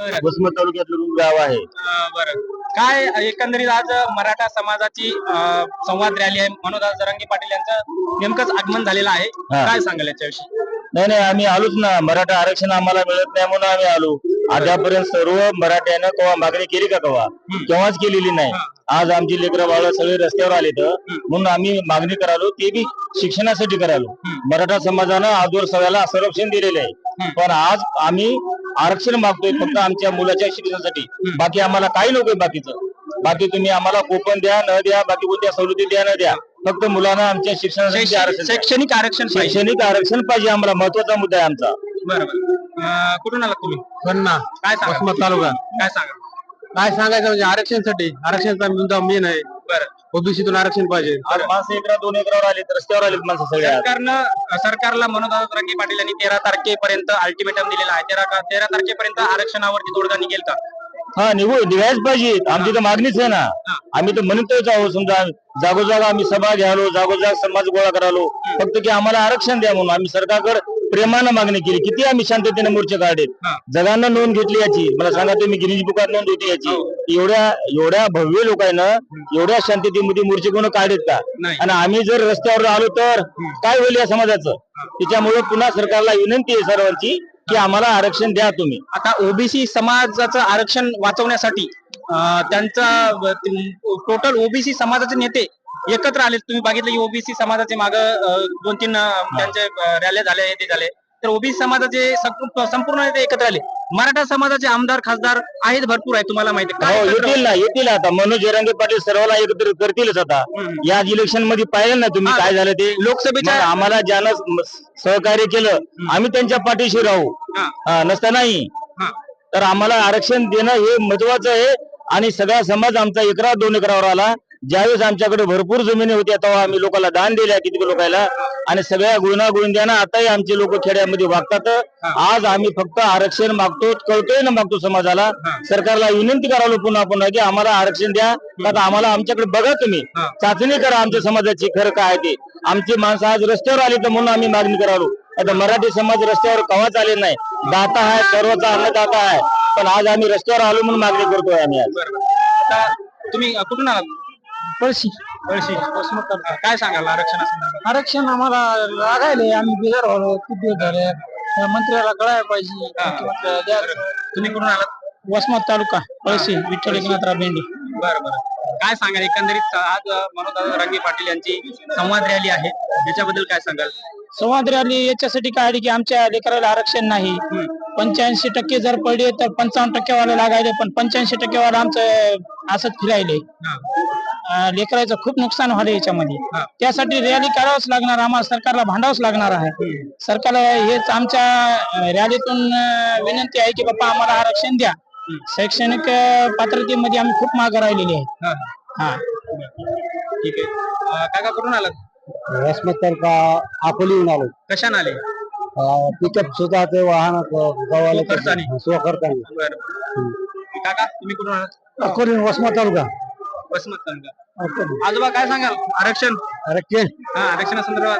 वसमत तालुक्यातलं रूम गाव आहे. बरं. काय एकंदरीत आज मराठा समाजाची अं, संवाद रॅली आहे. मनोदास जरांगे पाटील यांचं नेमकंच आगमन झालेलं आहे. हा. काय सांगाल याच्याविषयी? नाही नाही आम्ही आलोच ना. मराठा आरक्षण आम्हाला मिळत नाही म्हणून आम्ही आलो. आतापर्यंत सर्व मराठ्यानं कवा मागणी केली का कवा? केव्हाच केलेली नाही. आज आमची लेकरं बाळ सगळे रस्त्यावर आले तर म्हणून आम्ही मागणी करालो ते बी शिक्षणासाठी करालो. मराठा समाजानं आजवर सगळ्याला संरक्षण दिलेले आहे. पण आज आम्ही आरक्षण मागतोय फक्त आमच्या मुलाच्या शिक्षणासाठी. बाकी आम्हाला काही नकोय बाकीचं. बाकी तुम्ही आम्हाला कोपन द्या न द्या बाकी कोणत्या सवलती द्या न द्या. फक्त मुलांना आमच्या शिक्षणासाठी आरक्षण. शैक्षणिक आरक्षण पाहिजे. शैक्षणिक आरक्षण पाहिजे आम्हाला. महत्त्वाचा मुद्दा आहे आमचा. बरं बरं. अं, कुठून आलात तुम्ही? पन्ना काय सांगा? तालुका. काय सांगा? काय सांगायचं म्हणजे आरक्षणसाठी. आरक्षणाचा मुद्दा मेन आहे. बरं. ओबीसीतून आरक्षण पाहिजे. आज माणसं एकरा दोन एकरावर आले रस्त्यावर आलेत माणसं सगळे आज. सरकारनं सरकारला मनोदास जरांगे पाटील यांनी तेरा तारखेपर्यंत अल्टिमेटम दिलेला आहे. तेरा तेरा तारखेपर्यंत आरक्षणावरती तोडगा निघेल का? हा निघू निघायच पाहिजे. आमची तर मागणीच आहे ना. आम्ही तर म्हणतोच आहोत समजा जागोजाग आम्ही सभा घ्यालो जागोजाग समाज गोळा करालो. फक्त की आम्हाला आरक्षण द्या म्हणून. आम्ही सरकारकडे प्रेमानं मागणी केली. किती आम्ही शांततेने मोर्चे काढेत हा. जगांना नोंद घेतली याची. मला सांगा तुम्ही गिनीज बुकात नोंद होती याची. एवढ्या एवढ्या भव्य लोकांना एवढ्या शांततेमध्ये मोर्चे कोण काढेत का. आणि आम्ही जर रस्त्यावर आलो तर काय होईल या समाजाचं? त्याच्यामुळे पुन्हा सरकारला विनंती आहे सर्वांची की आम्हाला आरक्षण द्या तुम्ही. आता ओबीसी समाजाचं आरक्षण वाचवण्यासाठी त्यांचा टोटल ओबीसी समाजाचे नेते एकत्र आले तुम्ही बघितलं की ओबीसी समाजाचे माग दोन तीन त्यांचे रॅल्या झाले हे ते झाले. तर ओबीसी समाजाचे संपू- संपूर्ण एकत्र आले. मराठा समाजाचे आमदार खासदार आहेत भरपूर आहे तुम्हाला माहिती आहे. हो येतील ना येतील आता. मनोज जरांगे पाटील सर्वांना एकत्र करतीलच आता. या इलेक्शनमध्ये पाहिलं ना तुम्ही. काय झालं ते? लोकसभेच्या- आम्हाला ज्यानं सहकार्य केलं आम्ही त्यांच्या पाठीशी राहू. नसता नाही. तर आम्हाला आरक्षण देणं हे महत्वाचं आहे. आणि सगळा समाज आमचा एकरा दोन एकरावर आला. ज्यावेळेस आमच्याकडे भरपूर जमिनी होत्या तेव्हा आम्ही लोकांना दान दिल्या किती लोकांना आणि सगळ्या गुन्हा गोविंद्यानं आताही आमचे लोक खेड्यामध्ये वागतात. आज आम्ही फक्त आरक्षण मागतो कळतोय ना मागतो समाजाला. सरकारला विनंती करावं पुन्हा पुन्हा की आम्हाला आरक्षण द्या आता आम्हाला आमच्याकडे बघा तुम्ही. चाचणी करा आमच्या समाजाची खरं काय आहे ते. आमची माणसं आज रस्त्यावर आली तर म्हणून आम्ही मागणी करालो आता मराठी समाज रस्त्यावर कवाच आले नाही. दाता आहे सर्वचा अन्नदाता आहे. पण आज आम्ही रस्त्यावर आलो म्हणून मागणी करतोय आम्ही आज. तुम्ही अं, पळशी. पळशी. काय सांगाल आरक्षणासंदर्भात? आरक्षण आम्हाला लागायले आम्ही झालो किती दिवस झाले या मंत्र्याला कळायला पाहिजे. हा. मुख्यमंत्र्याला. तुम्ही कुठून आलात? वसमत तालुका. पळशी. विठ्ठल एकनाथराव भेंडे. बरं बरं. काय सांगाल? एकंदरीत आज मनोज रंगे पाटील यांची संवाद रॅली आहे. याच्याबद्दल काय सांगाल? संवाद रॅली याच्यासाठी काय आली की आमच्या लेकराला आरक्षण नाही. पंच्याऐंशी टक्के जर पडले तर पंचावन्न टक्केवाले लागायले. पण पंच्याऐंशी टक्केवाले आमचं असंच फिरायले. लेकराचं खूप नुकसान झालं याच्यामध्ये. हा. त्यासाठी रॅली करावंच लागणार आम्हाला सरकारला भांडावंच लागणार आहे. सरकारला हेच आमच्या रॅलीतून विनंती आहे की बाबा आम्हाला आरक्षण द्या. शैक्षणिक पात्रतेमध्ये आम्ही खूप मागे राहिलेली आहे. हा, हा. ठीक आहे. अं, काका कुठून आलात? वसमत तालुका अकोलीहून आलो कशाने आले? पिकअप सुद्धा ते वाहन बरं. काका तुम्ही कुठून आलात? अकोली वसमत तालुका. वसमत तालुका. आजोबा काय सांगाल? आरक्षण? आरक्षण. हा आरक्षणासंदर्भात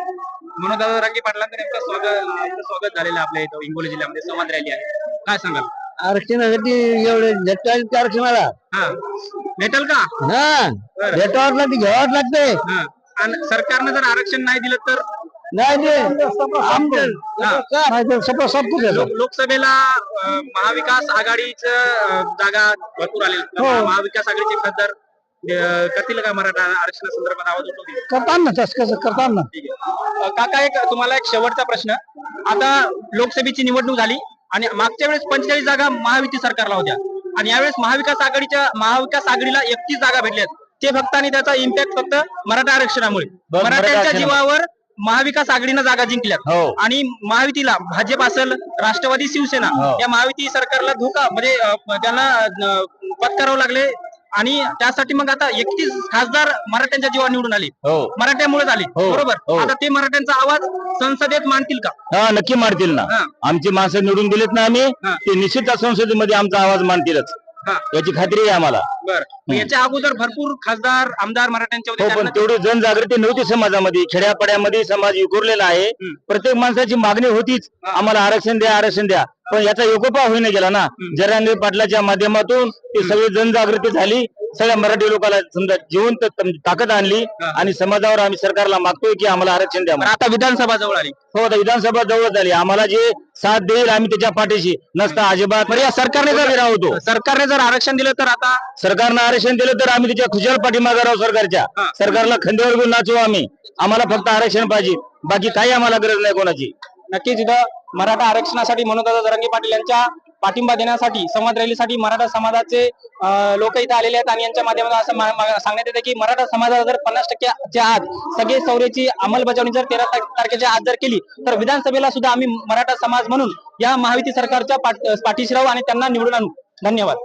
मनोज रंगे पाटलांचं नेमकं स्वागत स्वागत झालेलं आपल्या इथं हिंगोली जिल्ह्यामध्ये संवाद रॅली आहे. काय सांगाल? आरक्षणासाठी एवढे भेटायचं आरक्षणाला? हा. भेटेल का? हा. बरं. भेटावं लागते घ्यावं लागते हा. आणि सरकारनं जर आरक्षण नाही दिलं तर? नाही ते आमचं लोक- लोकसभेला अं, महाविकास आघाडीच जागा भरपूर आले महाविकास आघाडीचे खासदार करतील का मराठा आरक्षणासंदर्भात आवाज उठवतील? करताना करताना ठीक आहे. अं, काका एक तुम्हाला एक शेवटचा प्रश्न. आता लोकसभेची निवडणूक झाली आणि मागच्या वेळेस पंचेचाळीस जागा महायुती सरकारला होत्या. आणि यावेळेस महाविकास आघाडीच्या महाविकास आघाडीला एकतीस जागा भेटल्यात. ते फक्त आणि त्याचा इम्पॅक्ट फक्त मराठा आरक्षणामुळे. बरं, मराठा मराठ्यांच्या. जीवावर महाविकास आघाडीनं जागा जिंकल्यात. हो. आणि महायुतीला भाजप असेल राष्ट्रवादी शिवसेना हो. या महायुती सरकारला धोका म्हणजे अं, त्यांना अं, पत्करावं लागले आणि त्यासाठी मग आता एकतीस खासदार मराठ्यांच्या जीवा निवडून आले. हो. मराठ्यामुळे झाले हो, बरोबर? हो. आता ते मराठ्यांचा आवाज संसदेत मांडतील का? हा नक्की मारतील ना. आमची माणसं निवडून दिलेत ना आम्ही. ते निश्चित संसदेमध्ये आमचा आवाज मानतीलच हा. याची खात्री आहे आम्हाला. बर. याच्या अगोदर भरपूर खासदार आमदार मराठ्यांचे होते हो पण त्यांना- तेवढी जनजागृती नव्हती समाजामध्ये. खेड्यापाड्यामध्ये समाज विखुरलेला आहे. हम्म. प्रत्येक माणसाची मागणी होतीच. हा. आम्हाला आरक्षण द्या आरक्षण द्या. पण याचा एकोपा होईना गेला ना. जरांगे पाटलाच्या माध्यमातून ती सगळी जनजागृती झाली. सगळ्या मराठी लोकांना समजा जिवंत ताकद आणली. आणि समाजावर आम्ही सरकारला मागतोय की आम्हाला आरक्षण द्या म्हणून. आता विधानसभा जवळ आली. हो आता विधानसभा जवळ झाली. आम्हाला जे साथ देईल आम्ही त्याच्या पाठीशी. नसता अजिबात. बरं या सरकारने जर राहतो सरकारने जर आरक्षण दिलं तर आता सरकारनं आरक्षण दिलं तर आम्ही त्याच्या खुशाल पाठीमागे राहू सरकारच्या. हा. सरकारला खंडीवर घेऊन नाचू आम्ही. आम्हाला फक्त आरक्षण पाहिजे. बाकी काही आम्हाला गरज नाही कोणाची. नक्कीच इथं मराठा आरक्षणासाठी मनोदादा जरांगे पाटील यांच्या पाठिंबा देण्यासाठी संवाद रॅलीसाठी मराठा समाजाचे लोक इथं आलेले आहेत आणि यांच्या माध्यमातून असं सांगण्यात येते की मराठा समाजाला जर पन्नास टक्क्याच्या आत सगळे सौरेची अंमलबजावणी जर तेरा तारखेच्या आत जर केली तर विधानसभेला सुद्धा आम्ही मराठा समाज म्हणून या महायुती सरकारच्या पाठीशी राहू आणि त्यांना निवडून आणू. धन्यवाद.